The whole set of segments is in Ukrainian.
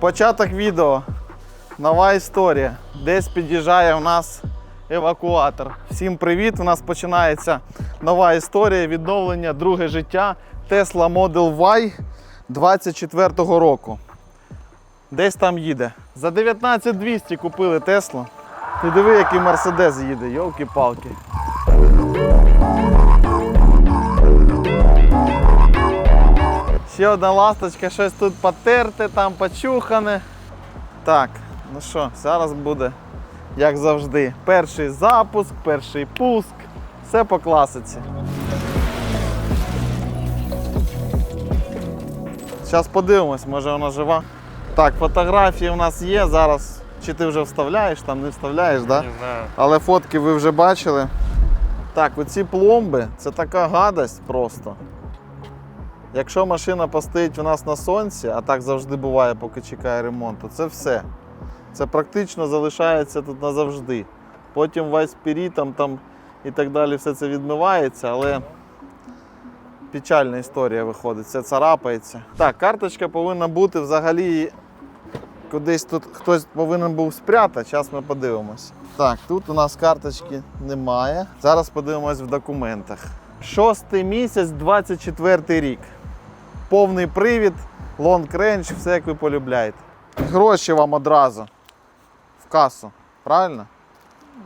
Початок відео. Нова історія. Десь під'їжджає у нас евакуатор. Всім привіт! У нас починається нова історія відновлення друге життя Tesla Model Y 24-го року. Десь там їде. За 19200 купили Теслу. Ти диви, який Мерседес їде, йолки-палки. Ще одна ласточка, щось тут потерте, там почухане. Так, ну що, зараз буде, як завжди, перший запуск, перший пуск, все по класиці. Зараз подивимось, може вона жива. Так, фотографії у нас є зараз. Чи ти вже вставляєш, там не вставляєш, так? Да? Не знаю. Але фотки ви вже бачили. Так, оці пломби це така гадость просто. Якщо машина постоїть у нас на сонці, а так завжди буває, поки чекає ремонту, це все. Це практично залишається тут назавжди. Потім весь пірітом там і так далі все це відмивається, але печальна історія виходить, все царапається. Так, карточка повинна бути взагалі кудись тут хтось повинен був спрятати. Зараз ми подивимось. Так, тут у нас карточки немає. Зараз подивимось в документах. Шостий місяць, 24 рік. Повний привід, лонг рейндж, все як ви полюбляєте. Гроші вам одразу в касу. Правильно?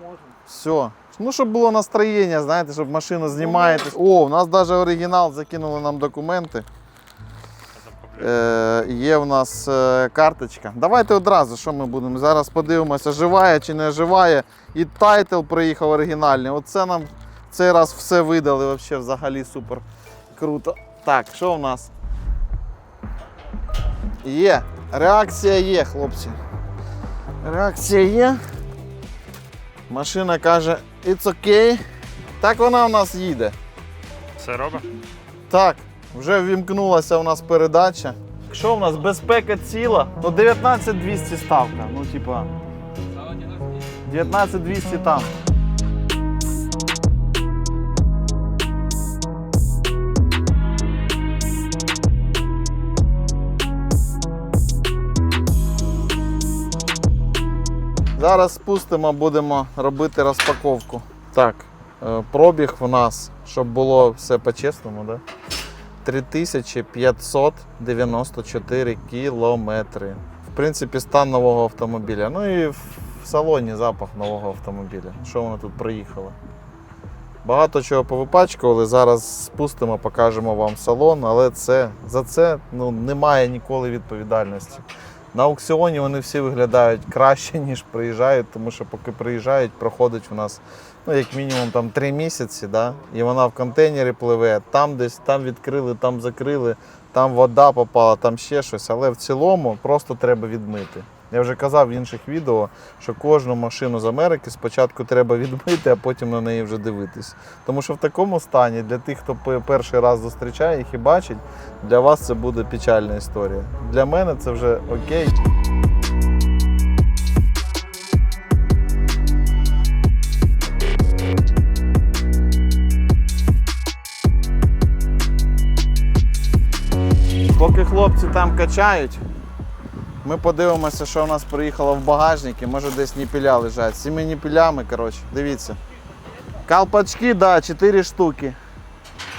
Можна. Все. Ну, щоб було настроєння, знаєте, щоб машину знімаєте. О, у нас навіть оригінал закинули нам документи. Е, є в нас е, карточка. Давайте одразу, що ми будемо. Зараз подивимося, живає чи не живає. І тайтл приїхав оригінальний. Оце нам цей раз все видали. Взагалі супер круто. Так, що в нас? Є. Реакція є, хлопці. Реакція є. Машина каже, it's okay. Так вона у нас їде. Все робить? Так, вже ввімкнулася у нас передача. Що в нас? Безпека ціла? Ну 19200 ставка. Ну, типа. 19200 там. Зараз спустимо, будемо робити розпаковку. Так, е, пробіг в нас, щоб було все по-чесному, да? 3594 кілометри. В принципі, стан нового автомобіля. Ну і в салоні запах нового автомобіля. Що воно тут приїхало? Багато чого повипачкували. Зараз спустимо, покажемо вам салон, але це, за це ну, немає ніколи відповідальності. На аукціоні вони всі виглядають краще, ніж приїжджають, тому що поки приїжджають, проходить у нас ну, як мінімум там три місяці, да? і вона в контейнері пливе, там десь там відкрили, там закрили, там вода попала, там ще щось. Але в цілому просто треба відмити. Я вже казав в інших відео, що кожну машину з Америки спочатку треба відмити, а потім на неї вже дивитись. Тому що в такому стані для тих, хто перший раз зустрічає їх і бачить, для вас це буде печальна історія. Для мене це вже окей. Поки хлопці там качають, ми подивимося, що у нас приїхало в багажнику. Може десь ніпіля лежать. З цими ніпілями, коротше, дивіться. Колпачки, да, 4 штуки.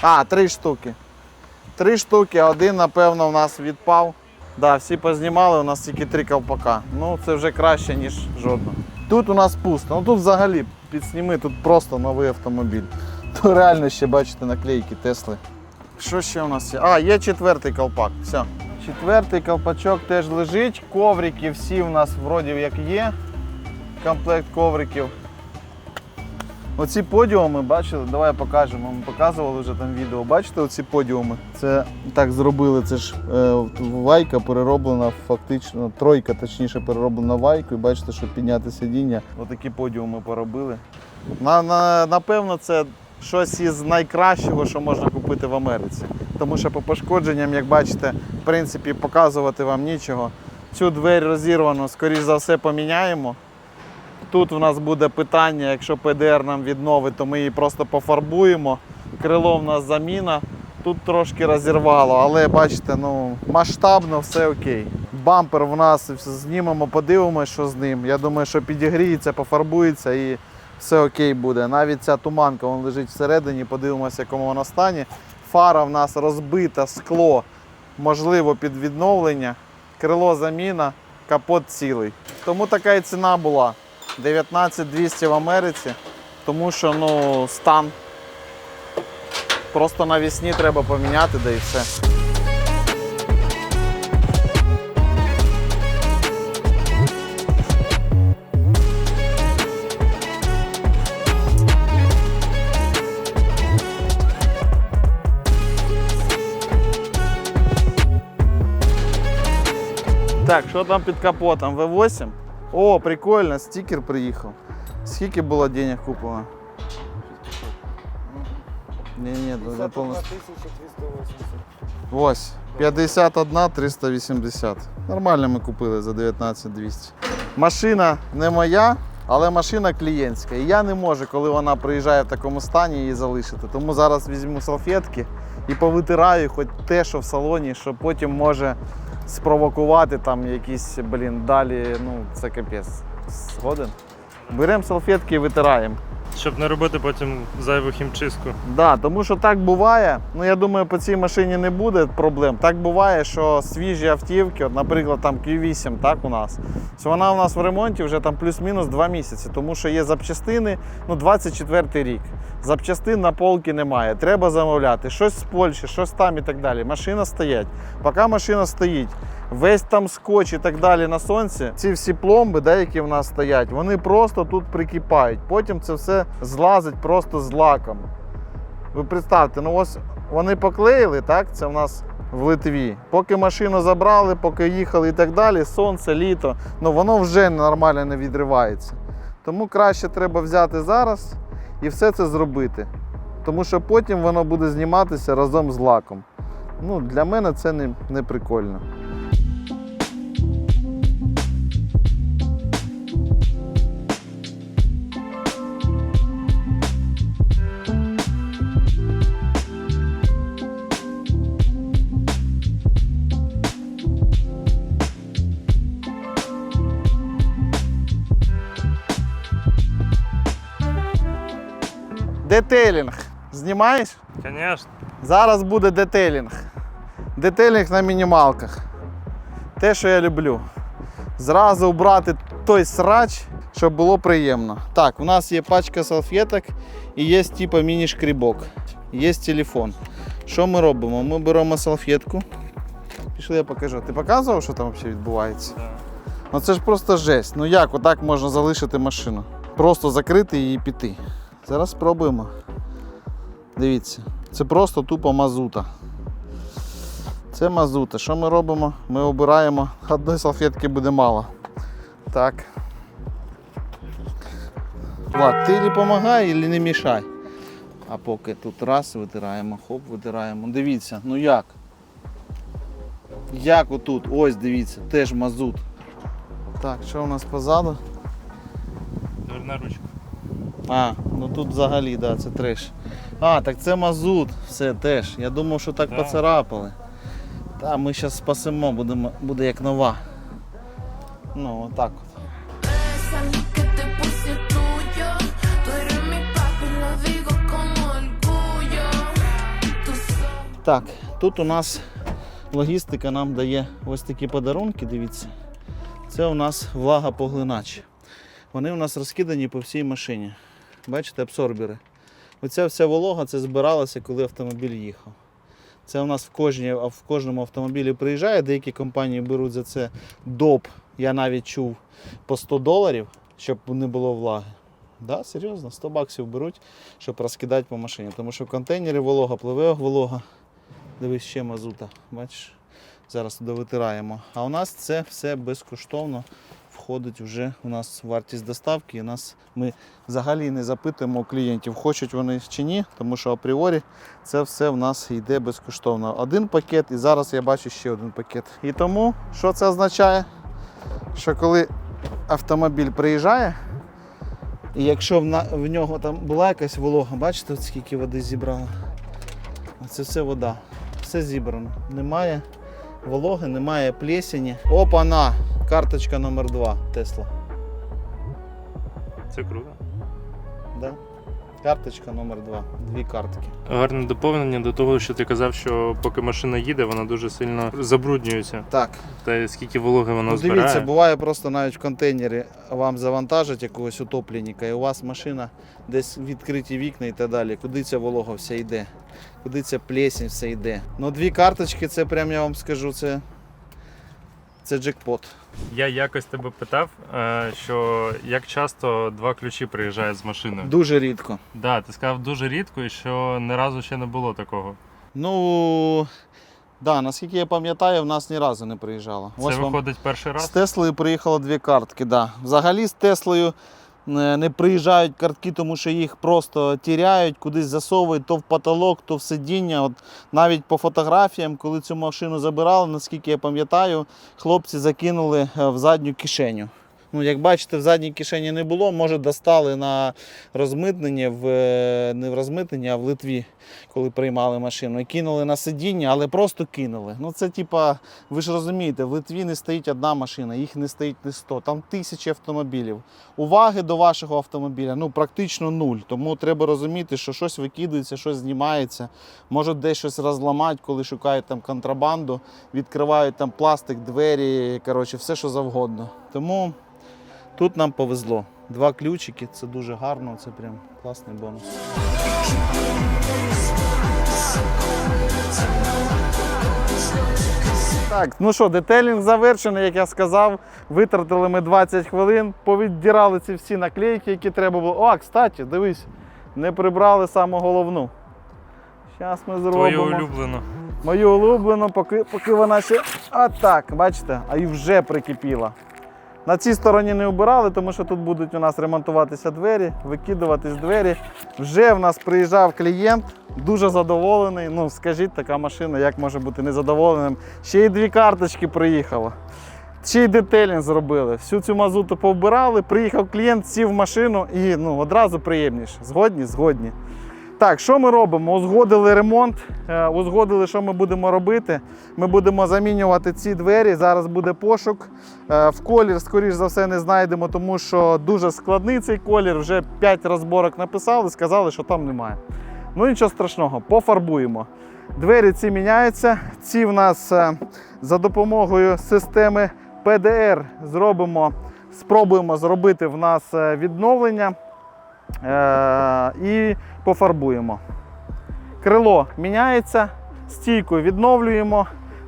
А, 3 штуки. 3 штуки, один, напевно, у нас відпав. Да, всі познімали, у нас тільки 3 ковпака. Ну, це вже краще, ніж жодного. Тут у нас пусто. Ну тут взагалі підсніми, тут просто новий автомобіль. Тут реально ще бачите наклейки Тесли. Що ще у нас є? А, є четвертий колпак. Все. Четвертий колпачок теж лежить. Коврики всі у нас вроді як є. Комплект ковриків. Оці подіуми, бачили, давай покажемо. Ми показували вже там відео. Бачите оці подіуми? Це так зробили. Це ж е, вайка перероблена фактично, тройка точніше перероблена вайку. І бачите, щоб підняти сидіння. Отакі подіуми поробили. На, на, напевно, це щось із найкращого, що можна купити в Америці. Тому що по пошкодженням, як бачите, в принципі, показувати вам нічого. Цю двері розірвану, скоріш за все, поміняємо. Тут у нас буде питання, якщо ПДР нам відновить, то ми її просто пофарбуємо. Крило в нас заміна. Тут трошки розірвало, але бачите, ну масштабно все окей. Бампер в нас знімемо, подивимося, що з ним. Я думаю, що підігріється, пофарбується і все окей буде. Навіть ця туманка вон лежить всередині, подивимося, якому вона стані. Фара в нас розбита, скло, можливо, під відновлення, крило заміна, капот цілий. Тому така і ціна була. 19200 в Америці, тому що ну, стан просто навісні треба поміняти, да і все. Так, що там під капотом? V8? О, прикольно, стікер приїхав. Скільки було денег куплено? Ні, ні, не повністю. 1380. Ось, 51 380. Нормально ми купили за 19 200. Машина не моя, але машина клієнтська. І я не можу, коли вона приїжджає в такому стані, її залишити. Тому зараз візьму салфетки і повитираю хоч те, що в салоні, що потім може спровокувати там якісь, блін, далі, ну це капець. Згоден? Беремо салфетки і витираємо. Щоб не робити потім зайву хімчистку. Да, тому що так буває. Ну я думаю, по цій машині не буде проблем. Так буває, що свіжі автівки, от, наприклад, там Q8, так у нас. що Вона у нас в ремонті вже там плюс-мінус 2 місяці, тому що є запчастини, ну 24 рік. Запчастин на полки немає. Треба замовляти. Щось з Польщі, щось там і так далі. Машина стоять. Поки машина стоїть, весь там скотч і так далі на сонці, ці всі пломби, да, які в нас стоять, вони просто тут прикипають. Потім це все злазить просто з лаком. Ви представте, ну ось вони поклеїли, так? Це в нас в Литві. Поки машину забрали, поки їхали і так далі, сонце, літо, ну воно вже нормально не відривається. Тому краще треба взяти зараз і все це зробити. Тому що потім воно буде зніматися разом з лаком. Ну, для мене це не, не прикольно. Детейлінг. Знімаєш? Звісно. Зараз буде детейлінг. Детейлінг на мінімалках. Те, що я люблю. Зразу убрати той срач, щоб було приємно. Так, у нас є пачка салфеток і є типу міні-шкрібок. Є телефон. Що ми робимо? Ми беремо салфетку. Пішли, я покажу. Ти показував, що там взагалі відбувається? Ну це ж просто жесть. Ну як отак можна залишити машину? Просто закрити її і піти. Зараз спробуємо. Дивіться, це просто тупо мазута. Це мазута. Що ми робимо? Ми обираємо. Одної салфетки буде мало. Так. Влад, ти допомагай і не мішай. А поки тут раз витираємо, хоп, витираємо. Дивіться, ну як? Як отут? Ось дивіться, теж мазут. Так, що у нас позаду? Дверна ручка. А, ну тут взагалі, да, це треш. А, так це мазут, все теж. Я думав, що так Да. поцарапали. Та ми зараз спасемо, будемо, буде як нова. Ну, отак от. Так, тут у нас логістика нам дає ось такі подарунки, дивіться. Це у нас влагопоглинач. Вони у нас розкидані по всій машині. Бачите, абсорбери. Оця вся волога це збиралося, коли автомобіль їхав. Це у нас в, кожній, в кожному автомобілі приїжджає, деякі компанії беруть за це доп, я навіть чув, по 100 доларів, щоб не було влаги. Да, серйозно, 100 баксів беруть, щоб розкидати по машині. Тому що в контейнері волога, пливе волога. Дивись, ще мазута. Бачиш? Зараз туди витираємо. А у нас це все безкоштовно входить вже у нас вартість доставки. І нас ми взагалі не запитуємо клієнтів, хочуть вони чи ні, тому що апріорі це все в нас йде безкоштовно. Один пакет, і зараз я бачу ще один пакет. І тому, що це означає? Що коли автомобіль приїжджає, і якщо в, нього там була якась волога, бачите, скільки води зібрало? Це все вода. Все зібрано. Немає вологи, немає плесені. Опа-на! Карточка номер 2 Тесла. Це круто. Да? Карточка номер 2 Дві картки. Гарне доповнення до того, що ти казав, що поки машина їде, вона дуже сильно забруднюється. Так, Та скільки вологи вона ну, збирає. дивіться, буває просто навіть в контейнері вам завантажать якогось утопленника, і у вас машина десь відкриті вікна і так далі. Куди ця волога вся йде? Куди ця плесень все йде? Ну, дві карточки, це прям я вам скажу, це, це джекпот. Я якось тебе питав, е, що як часто два ключі приїжджають з машиною. Дуже рідко. Да, ти сказав дуже рідко і що ні разу ще не було такого. Ну, да, наскільки я пам'ятаю, в нас ні разу не приїжджало. Це Ось вам виходить перший З. Теслою приїхало дві картки. Да. Взагалі з Теслою не приїжджають картки, тому що їх просто тіряють, кудись засовують то в потолок, то в сидіння. От навіть по фотографіям, коли цю машину забирали, наскільки я пам'ятаю, хлопці закинули е, в задню кишеню. Ну, як бачите, в задній кишені не було, може достали на розмитнення в е, не в розмитнення, а в Литві, коли приймали машину. І кинули на сидіння, але просто кинули. Ну це типа, ви ж розумієте, в Литві не стоїть одна машина, їх не стоїть не 100, там тисячі автомобілів. Уваги до вашого автомобіля ну практично нуль. Тому треба розуміти, що щось викидується, щось знімається. Можуть десь щось розламати, коли шукають там контрабанду, відкривають там пластик, двері, коротше, все що завгодно. Тому тут нам повезло. Два ключики, це дуже гарно, це прям класний бонус. Так, ну що, детейлінг завершений, як я сказав. Витратили ми 20 хвилин, повіддирали ці всі наклейки, які треба було. О, кстати, дивись, не прибрали саму головну. Зараз ми зробимо. Твою улюблену. Мою улюблену, поки, поки вона ще. Отак, бачите, а і вже прикипіла. На цій стороні не обирали, тому що тут будуть у нас ремонтуватися двері, викидуватись двері. Вже в нас приїжджав клієнт, дуже задоволений. Ну, скажіть, така машина, як може бути незадоволеним. Ще й дві карточки приїхало. Ще й детелінг зробили. Всю цю мазуту повбирали, приїхав клієнт, сів в машину і ну, одразу приємніше. Згодні? Згодні. Так, що ми робимо? Узгодили ремонт, е, узгодили, що ми будемо робити. Ми будемо замінювати ці двері. Зараз буде пошук. Е, В колір, скоріш за все, не знайдемо, тому що дуже складний цей колір. Вже 5 розборок написали, сказали, що там немає. Ну нічого страшного, пофарбуємо. Двері ці міняються. Ці в нас е, за допомогою системи PDR зробимо, спробуємо зробити в нас відновлення і пофарбуємо. Крило міняється, стійку відновлюємо,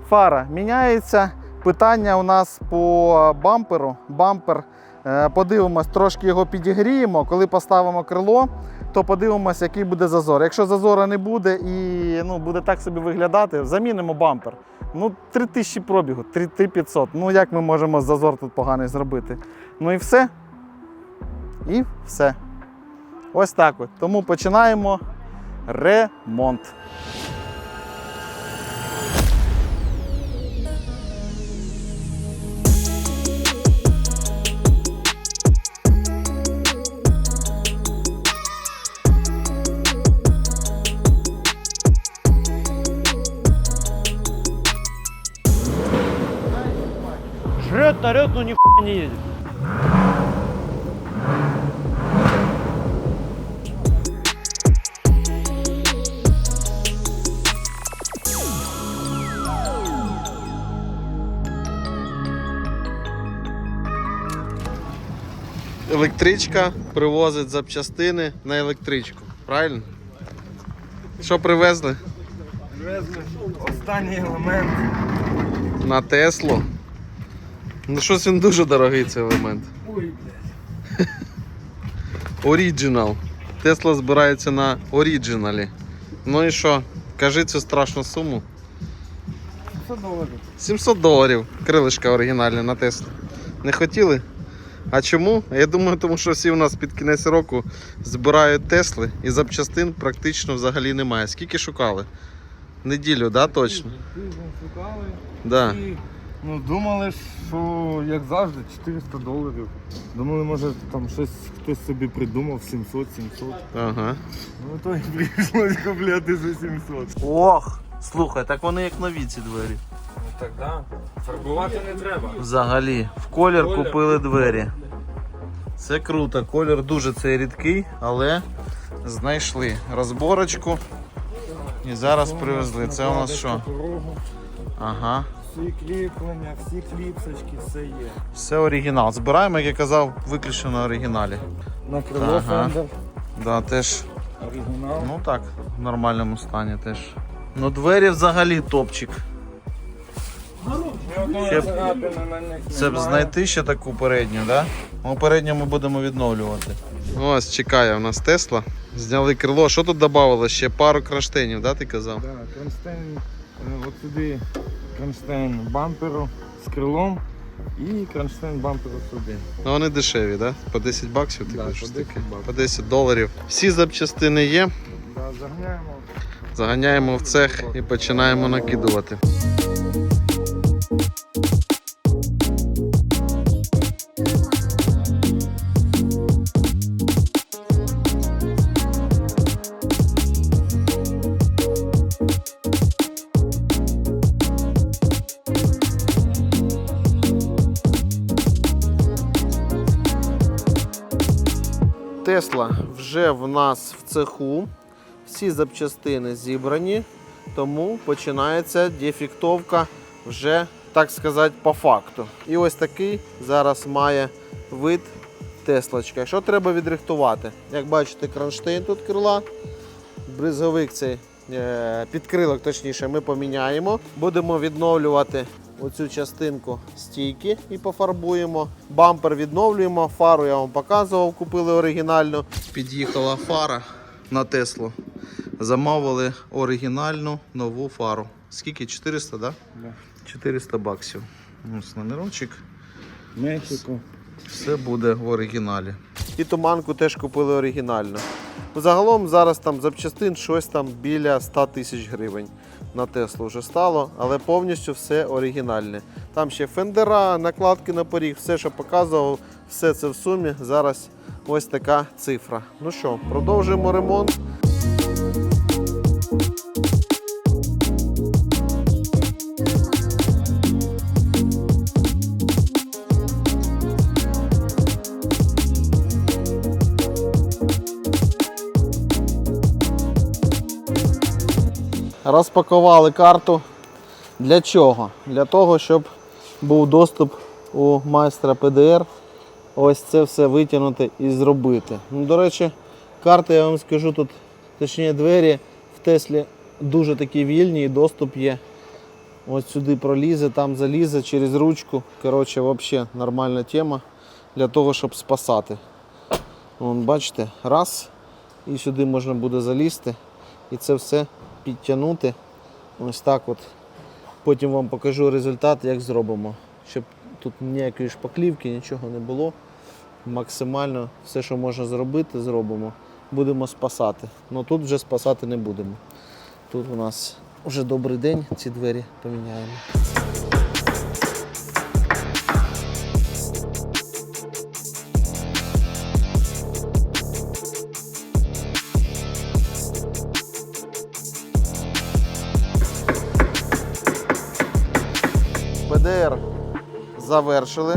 фара міняється. Питання у нас по бамперу. Бампер, е, подивимось, трошки його підігріємо. Коли поставимо крило, то подивимось, який буде зазор. Якщо зазора не буде і ну, буде так собі виглядати, замінимо бампер. Ну, 3000 пробігу, 3500. Ну як ми можемо зазор тут поганий зробити? Ну і все. І все. Ось так от. Тому починаємо ремонт. Жрет, орет, но нихуя не едет. Електричка привозить запчастини на електричку. Правильно? Що привезли? Привезли Останній елемент. На Теслу. Ну щось він дуже дорогий цей елемент. Оріджинал. Тесла збирається на оріджиналі. Ну і що? Кажи цю страшну суму. 700 долларов. 700 доларів. Крилишка оригінальне на Теслу. Не хотіли? А чому? Я думаю, тому що всі у нас під кінець року збирають Тесли і запчастин практично взагалі немає. Скільки шукали? Неділю, да, точно? Тиждень шукали Да. і ну, думали, що як завжди 400 доларів. Думали, може там щось хтось собі придумав 700-700. Ага. Ну то і прийшлось купляти за 700. Ох, слухай, так вони як нові ці двері. Так, да. Фарбувати не треба. Взагалі, в колір Колір. купили двері. Це круто. Колір дуже цей рідкий, але знайшли розборочку і зараз привезли. Це у нас що? Ага. всі кріплення, всі кліпсочки, все є. Все оригінал. Збираємо, як я казав, виключно на оригіналі. На крило Ага. фендер, Да, теж, оригінал. ну так, в нормальному стані теж. Ну двері взагалі топчик. Ще б- Це б знайти ще таку передню, да? Ну, передню ми будемо відновлювати. Ось чекає у нас Тесла. Зняли крило. Що тут додавало? Ще пару кронштейнів, да, ти казав? Да, кронштейн, е, от сюди кронштейн бамперу з крилом і кронштейн бамперу сюди. Ну вони дешеві, да? По 10 баксів, ти Да, хочеш по таке? 10 баксів. По 10 доларів. Всі запчастини є. Да, загняємо. Заганяємо в цех і починаємо накидувати. Вже в нас в цеху. Всі запчастини зібрані, тому починається дефектовка вже, так сказати, по факту. І ось такий зараз має вид Теслочка. Що треба відрихтувати? Як бачите, кронштейн тут крила, бризовик цей е, підкрилок, точніше, ми поміняємо. Будемо відновлювати оцю частинку стійки і пофарбуємо. Бампер відновлюємо, фару я вам показував, купили оригінальну. Під'їхала фара на Теслу. Замовили оригінальну нову фару. Скільки? 400, так? Да. 400 баксів. Ось номерочок. Мехіко. Все буде в оригіналі. І туманку теж купили оригінально. Загалом зараз там запчастин щось там біля 100 тисяч гривень на Теслу вже стало, але повністю все оригінальне. Там ще фендера, накладки на поріг, все, що показував, все це в сумі. Зараз ось така цифра. Ну що, продовжуємо ремонт. Розпакували карту. Для чого? Для того, щоб був доступ у майстра ПДР. Ось це все витягнути і зробити. Ну, до речі, карта, я вам скажу, тут, точніше, двері в Теслі дуже такі вільні і доступ є. Ось сюди пролізе, там залізе через ручку. Коротше, взагалі нормальна тема для того, щоб спасати. Вон, бачите, раз, і сюди можна буде залізти і це все підтягнути. Ось так от. Потім вам покажу результат, як зробимо. Щоб тут ніякої шпаклівки, нічого не було. Максимально все, що можна зробити, зробимо. Будемо спасати. Ну тут вже спасати не будемо. Тут у нас вже добрий день, ці двері поміняємо. Завершили,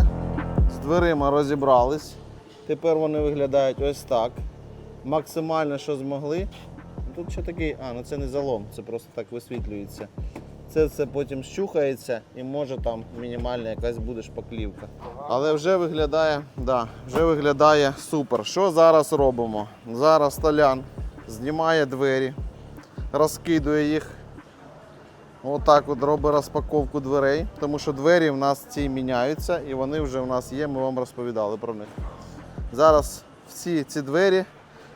з дверима розібрались. Тепер вони виглядають ось так. Максимально, що змогли. Тут що такий, а, ну це не залом, це просто так висвітлюється. Це все потім щухається і може там мінімальна якась буде шпаклівка. Але вже виглядає, да, вже виглядає супер. Що зараз робимо? Зараз столян знімає двері, розкидує їх Отак от робить розпаковку дверей, тому що двері в нас ці міняються і вони вже в нас є, ми вам розповідали про них. Зараз всі ці двері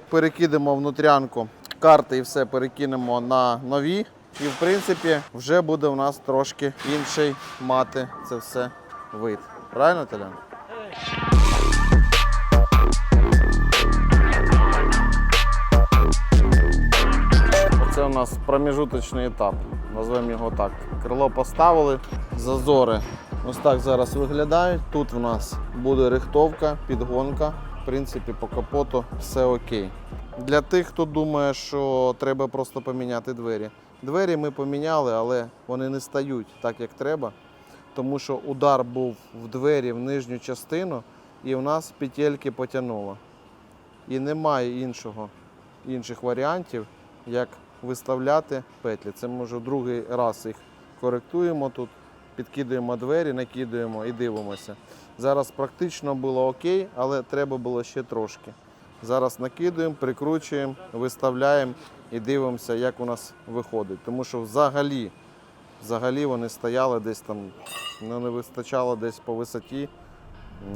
перекидемо внутрянку, карти і все перекинемо на нові. І в принципі вже буде у нас трошки інший мати це все вид. Правильно, Талян? Це у нас проміжуточний етап, назвемо його так. Крило поставили, зазори ось так зараз виглядають. Тут у нас буде рихтовка, підгонка. В принципі, по капоту все окей. Для тих, хто думає, що треба просто поміняти двері. Двері ми поміняли, але вони не стають так, як треба, тому що удар був в двері в нижню частину, і в нас петельки потягнуло. І немає іншого, інших варіантів, як виставляти петлі. Це ми вже другий раз їх коректуємо тут, підкидуємо двері, накидуємо і дивимося. Зараз практично було окей, але треба було ще трошки. Зараз накидуємо, прикручуємо, виставляємо і дивимося, як у нас виходить. Тому що взагалі, взагалі вони стояли десь там, ну не вистачало десь по висоті,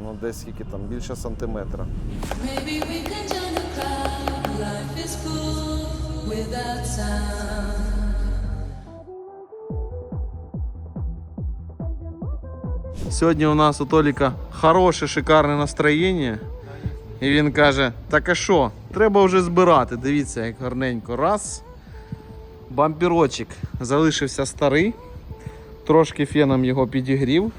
ну десь скільки там, більше сантиметра. Maybe we can Сьогодні у нас у Толіка хороше, шикарне настроєння. І він каже: так а що, треба вже збирати. Дивіться, як гарненько. Раз. Бампірочок залишився старий. Трошки феном його підігрів.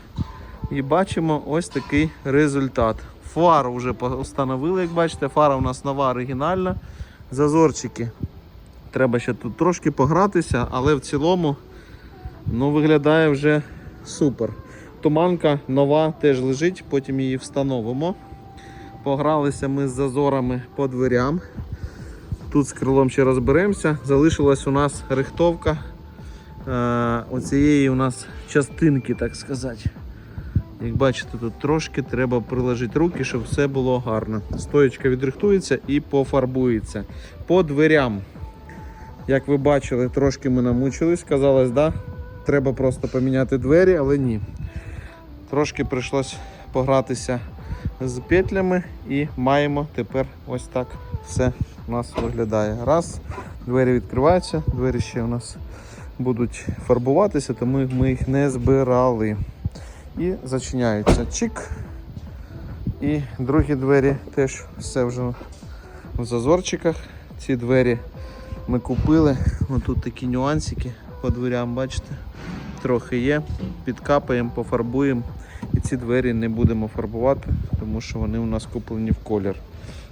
І бачимо ось такий результат. Фару вже встановили, як бачите, фара у нас нова оригінальна. Зазорчики. Треба ще тут трошки погратися, але в цілому ну, виглядає вже супер. Туманка нова теж лежить, потім її встановимо. Погралися ми з зазорами по дверям. Тут з крилом ще розберемося. Залишилась у нас рихтовка е, оцієї у нас частинки, так сказати. Як бачите, тут трошки треба приложити руки, щоб все було гарно. Стоєчка відрихтується і пофарбується. По дверям. Як ви бачили, трошки ми намучились, казалось, да? треба просто поміняти двері, але ні. Трошки прийшлось погратися з петлями і маємо тепер ось так все у нас виглядає. Раз, двері відкриваються, двері ще у нас будуть фарбуватися, тому ми їх не збирали. І зачиняються чик. І другі двері теж все вже в зазорчиках. Ці двері ми купили. Ось тут такі нюансики по дверям, бачите? Трохи є. Підкапаємо, пофарбуємо. І ці двері не будемо фарбувати, тому що вони у нас куплені в колір.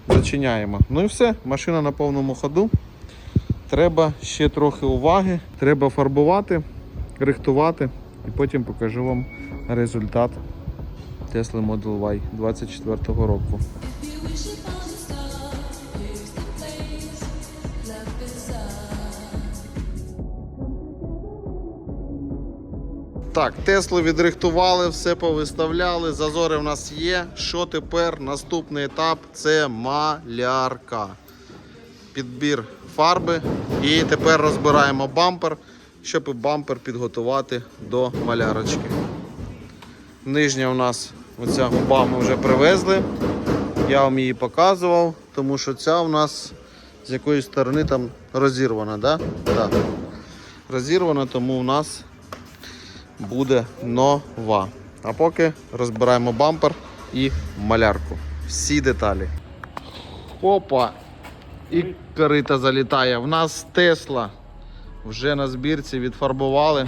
Зачиняємо. Ну і все, машина на повному ходу. Треба ще трохи уваги, треба фарбувати, рихтувати і потім покажу вам результат Tesla Model Y 24 року. Так, Теслу відрихтували, все повиставляли, зазори в нас є. Що тепер? Наступний етап це малярка. Підбір фарби. І тепер розбираємо бампер, щоб бампер підготувати до малярочки. Нижня у нас оця губа ми вже привезли. Я вам її показував, тому що ця у нас з якоїсь сторони там розірвана, да? Да. Розірвана, тому у нас буде нова. А поки розбираємо бампер і малярку. Всі деталі. Опа! І корита залітає. В нас Тесла вже на збірці відфарбували.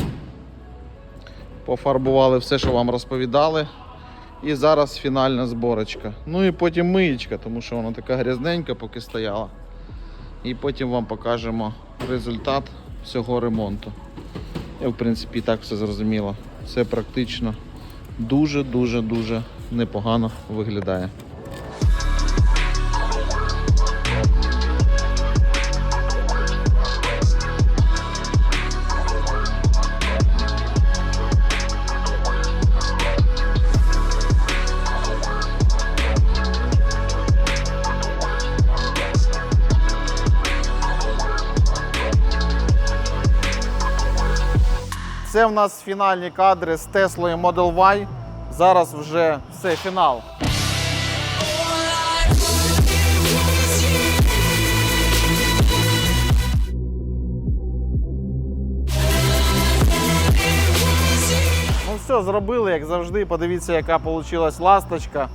Пофарбували все, що вам розповідали. І зараз фінальна зборочка. Ну і потім миєчка, тому що вона така грязненька, поки стояла. І потім вам покажемо результат всього ремонту. В принципі, і так все зрозуміло. Все практично дуже-дуже дуже непогано виглядає. Це в нас фінальні кадри з Теслою Model Y. Зараз вже все фінал. Ну все, зробили, як завжди. Подивіться, яка вийшла ласточка.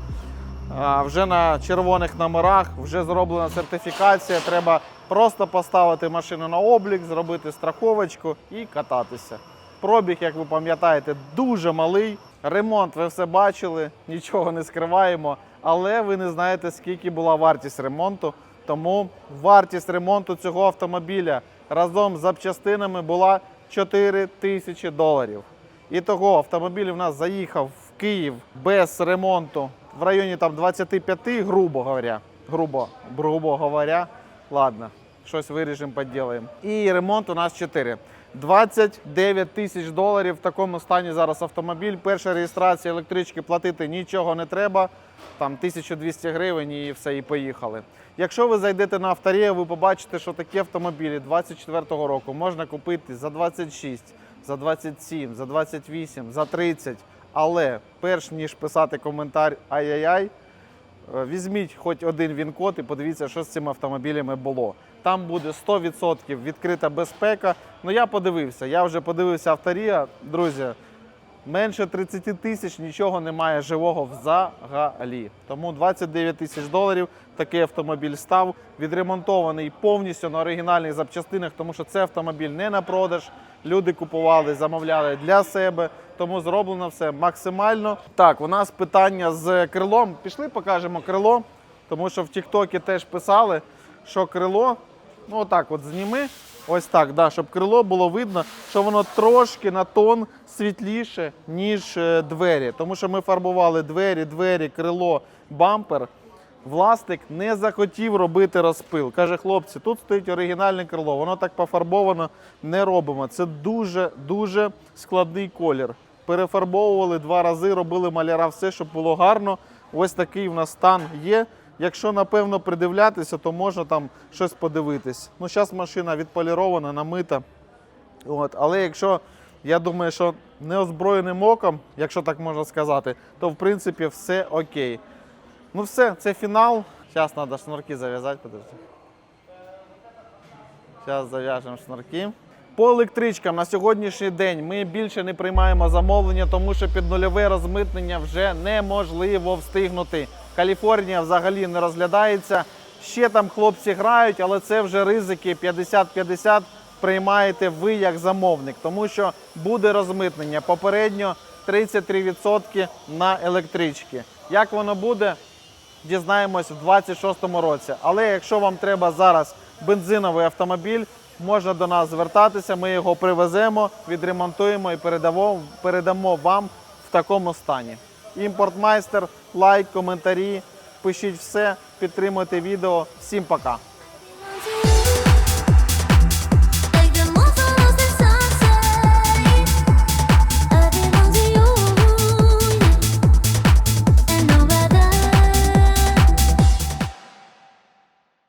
Вже на червоних номерах, вже зроблена сертифікація. Треба просто поставити машину на облік, зробити страховочку і кататися. Пробіг, як ви пам'ятаєте, дуже малий. Ремонт ви все бачили, нічого не скриваємо. Але ви не знаєте, скільки була вартість ремонту. Тому вартість ремонту цього автомобіля разом з запчастинами була 4 тисячі доларів. І того автомобіль у нас заїхав в Київ без ремонту в районі там 25, грубо говоря. Грубо, грубо говоря. Ладно, щось виріжемо, поділаємо. І ремонт у нас 4. 29 тисяч доларів в такому стані зараз автомобіль. Перша реєстрація електрички платити нічого не треба. Там 1200 гривень і все, і поїхали. Якщо ви зайдете на авторію, ви побачите, що такі автомобілі 24-го року можна купити за 26, за 27, за 28, за 30. Але перш ніж писати коментар ай-яй-яй, Візьміть хоч один він-код і подивіться, що з цими автомобілями було. Там буде 100% відкрита безпека. Ну я подивився, я вже подивився авторія. Друзі, менше 30 тисяч нічого немає живого взагалі. Тому 29 тисяч доларів такий автомобіль став. Відремонтований повністю на оригінальних запчастинах, тому що це автомобіль не на продаж. Люди купували, замовляли для себе, тому зроблено все максимально. Так, у нас питання з крилом. Пішли, покажемо крило, тому що в Тіктокі теж писали, що крило, ну отак, от зніми. Ось так, да, щоб крило було видно, що воно трошки на тон світліше, ніж е, двері. Тому що ми фарбували двері, двері, крило, бампер. Власник не захотів робити розпил. Каже, хлопці, тут стоїть оригінальне крило, воно так пофарбовано не робимо. Це дуже-дуже складний колір. Перефарбовували два рази, робили маляра все, щоб було гарно. Ось такий в нас стан є. Якщо, напевно, придивлятися, то можна там щось подивитись. Ну, зараз машина відполірована, намита. От. Але якщо я думаю, що неозброєним оком, якщо так можна сказати, то в принципі все окей. Ну все, це фінал. Зараз треба шнурки зав'язати, подожди. Зараз зав'яжемо шнурки. По електричкам на сьогоднішній день ми більше не приймаємо замовлення, тому що під нульове розмитнення вже неможливо встигнути. Каліфорнія взагалі не розглядається. Ще там хлопці грають, але це вже ризики 50-50 приймаєте ви як замовник, тому що буде розмитнення. Попередньо 33% на електрички. Як воно буде, дізнаємось в 26-му році. Але якщо вам треба зараз бензиновий автомобіль, можна до нас звертатися, ми його привеземо, відремонтуємо і передамо, передамо вам в такому стані. Імпортмайстер, лайк, коментарі, пишіть все, підтримуйте відео. Всім пока!